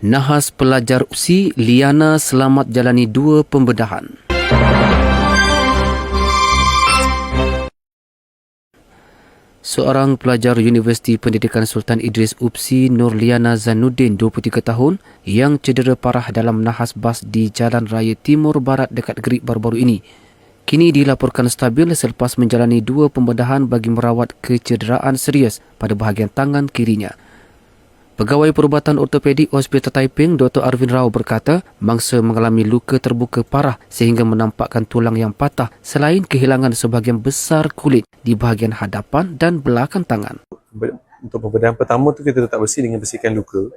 Nahas pelajar USI Liana selamat jalani dua pembedahan. Seorang pelajar Universiti Pendidikan Sultan Idris UPSI Nurliana Zanuddin 23 tahun yang cedera parah dalam nahas bas di Jalan Raya Timur Barat dekat Gerik baru-baru ini kini dilaporkan stabil selepas menjalani dua pembedahan bagi merawat kecederaan serius pada bahagian tangan kirinya. Pegawai Perubatan Ortopedik Hospital Taiping Dr. Arvin Rao berkata mangsa mengalami luka terbuka parah sehingga menampakkan tulang yang patah selain kehilangan sebahagian besar kulit di bahagian hadapan dan belakang tangan. Untuk pembedahan pertama tu kita letak besi dengan bersihkan luka.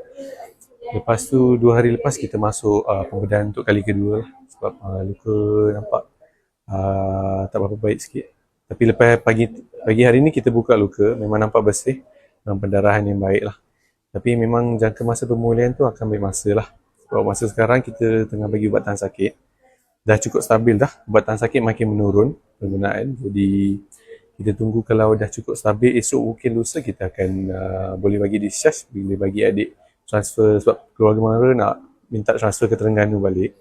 Lepas tu dua hari lepas kita masuk uh, pembedahan untuk kali kedua lah. Sebab uh, luka nampak uh, tak berapa baik sikit. Tapi lepas pagi pagi hari ni kita buka luka memang nampak bersih dengan pendarahan yang baik lah. Tapi memang jangka masa pemulihan tu akan ambil masa lah. Sebab masa sekarang kita tengah bagi ubat tahan sakit. Dah cukup stabil dah. Ubat tahan sakit makin menurun penggunaan. Jadi kita tunggu kalau dah cukup stabil esok mungkin lusa kita akan uh, boleh bagi discharge boleh bagi adik transfer sebab keluarga mara nak minta transfer ke Terengganu balik.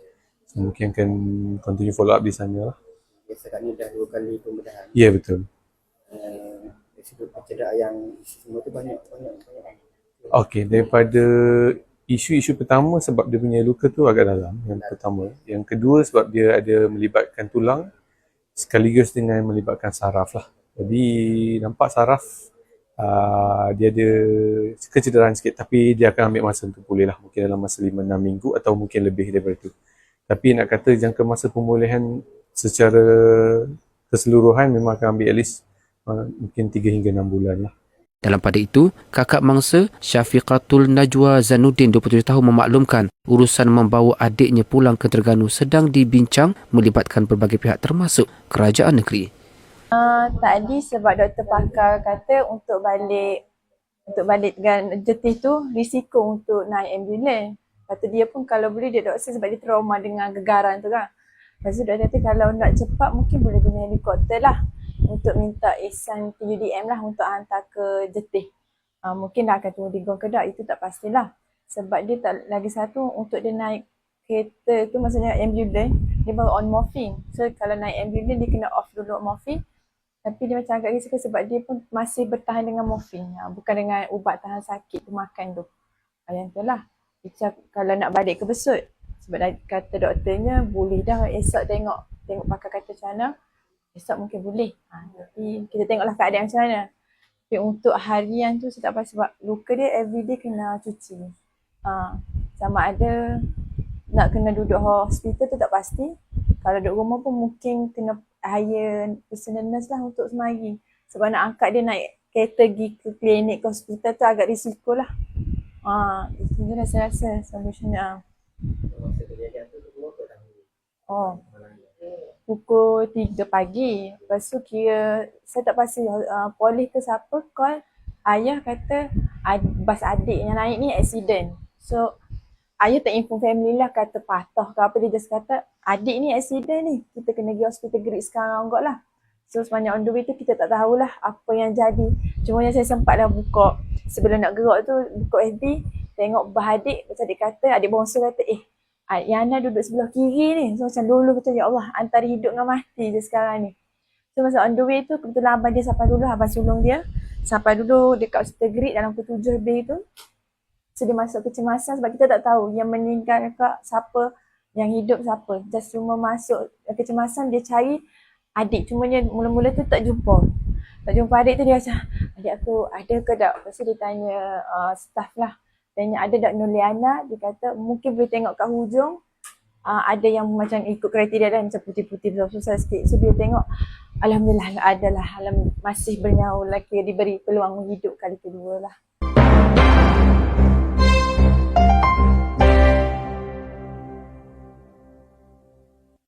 So, mungkin akan continue follow up di sana lah. Sekarang ni dah dua kali pembedahan. Ya yeah, betul. Uh, cedera yang semua tu banyak banyak banyak. Okey, daripada isu-isu pertama sebab dia punya luka tu agak dalam yang pertama. Yang kedua sebab dia ada melibatkan tulang sekaligus dengan melibatkan saraf lah. Jadi nampak saraf uh, dia ada kecederaan sikit tapi dia akan ambil masa untuk pulih lah. Mungkin dalam masa 5-6 minggu atau mungkin lebih daripada itu. Tapi nak kata jangka masa pemulihan secara keseluruhan memang akan ambil at least uh, mungkin 3 hingga 6 bulan lah. Dalam pada itu, kakak mangsa Syafiqatul Najwa Zanuddin 27 tahun memaklumkan urusan membawa adiknya pulang ke Terengganu sedang dibincang melibatkan berbagai pihak termasuk kerajaan negeri. Uh, tadi sebab doktor pakar kata untuk balik untuk balik dengan jetih tu risiko untuk naik ambulans. Kata dia pun kalau boleh dia doktor sebab dia trauma dengan gegaran tu kan. Lepas tu doktor kata kalau nak cepat mungkin boleh guna helikopter lah untuk minta ihsan PUDM lah untuk hantar ke jetih. Uh, mungkin dah akan tunggu di Gong Kedah, itu tak pastilah. Sebab dia tak lagi satu untuk dia naik kereta tu maksudnya ambulans, dia baru on morphine. So kalau naik ambulans dia kena off dulu morphine. Tapi dia macam agak risiko sebab dia pun masih bertahan dengan morphine. Uh, bukan dengan ubat tahan sakit tu makan tu. Uh, yang tu lah. Kalau nak balik ke besut. Sebab dah kata doktornya boleh dah esok tengok tengok pakar kata macam mana esok mungkin boleh. Ha, tapi kita tengoklah keadaan macam mana. Tapi untuk harian tu saya tak pasti sebab luka dia everyday kena cuci. Ha, sama ada nak kena duduk hospital tu tak pasti. Kalau duduk rumah pun mungkin kena hire personal nurse lah untuk semari. Sebab nak angkat dia naik kereta pergi ke klinik ke hospital tu agak risiko lah. Ha, itu je saya rasa solutionnya. Oh pukul 3 pagi. Lepas tu kira saya tak pasti uh, polis ke siapa call ayah kata ad, bas adik yang naik ni accident. So ayah tak inform family lah kata patah ke apa dia just kata adik ni accident ni. Kita kena pergi hospital gerik sekarang kot lah. So sepanjang on the way tu kita tak tahulah apa yang jadi. Cuma yang saya sempat lah buka sebelum nak gerak tu buka FB tengok bah adik macam adik kata adik bongsu kata eh Yana duduk sebelah kiri ni. So macam dulu macam ya Allah antara hidup dengan mati je sekarang ni. So masa on the way tu kebetulan abang dia sampai dulu, abang sulung dia. Sampai dulu dekat hospital Greek dalam pukul tujuh lebih tu. So dia masuk kecemasan sebab kita tak tahu yang meninggal kakak siapa, yang hidup siapa. Just cuma masuk kecemasan dia cari adik. Cuma dia mula-mula tu tak jumpa. Tak jumpa adik tu dia macam, adik aku ada ke tak? Lepas tu dia tanya uh, staff lah tanya ada tak Nuliana dia kata mungkin boleh tengok kat hujung uh, ada yang macam ikut kriteria dan macam putih-putih susah sikit. So dia tengok Alhamdulillah adalah alam masih bernyawa lagi diberi peluang hidup kali kedua lah